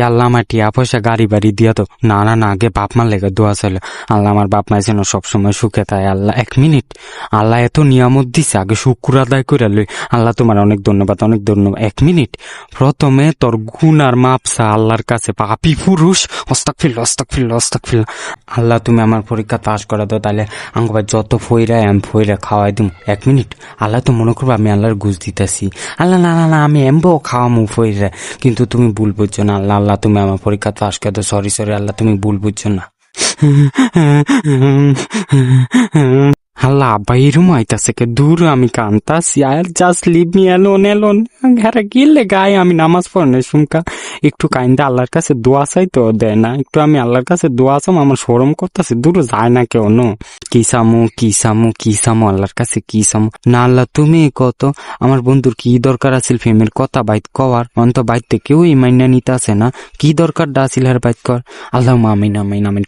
আল্লাহ আমার টিয়া পয়সা গাড়ি বাড়ি দিয়া তো না না না আগে বাপ মার লেগে দোয়া ছিল। আল্লাহ আমার বাপ মা যেন সবসময় সুখে তাই আল্লাহ, এক মিনিট। আল্লাহ এত নিয়ামত দিছে, আগে শুকুর আদায় করে লই। আল্লাহ তোমার অনেক ধন্যবাদ অনেক ধন্যবাদ। এক মিনিট। প্রথমে তোর গুণ আর মাপসা আল্লাহর কাছে। পাপি পুরুষ। হস্তাক ফিল হস্তাক ফিল হস্তাক ফিল আল্লাহ তুমি আমার পরীক্ষা পাশ করে দাও তাহলে আঙ্গবার যত ফইরা, এম ফইরা খাওয়াই দিম। এক মিনিট। আল্লাহ তো মনে করব আমি আল্লাহর ঘুষ দিতেছি। আল্লাহ, না না না, আমি এমবো খাওয়ামু ফইরা। কিন্তু তুমি ভুল বুঝছ না, আল্লাহ আল্লাহ তুমি আমার পরীক্ষা পাশ করে সরি সরি আল্লাহ তুমি ভুল বুঝছ না। আল্লাহ আব্বা এরম আইতাছে কে, দূর আমি কান্তাছি, আর just leave me alone alone ঘরে গিলে গায়ে আমি নামাজ পড়নে সুমকা একটু কাইন্দা আল্লাহর কাছে দোয়া চাই তো দেয় না। একটু আমি আল্লাহর কাছে দোয়া চাম, আমার সরম করতেছে, দূর যায় না কেউ, নো। কি সামু কি সামু কি সামু আল্লাহর কাছে কি সামু না আল্লাহ, তুমি কত? আমার বন্ধুর কি দরকার আছিল ফেমের কথা বাইত কওয়ার? অন্ত বাইতে কেউ মাইনা নিতে আছে না। কি দরকার ডা আছিল আর বাইত কর? আল্লাহ মামিন, আমিন আমিন।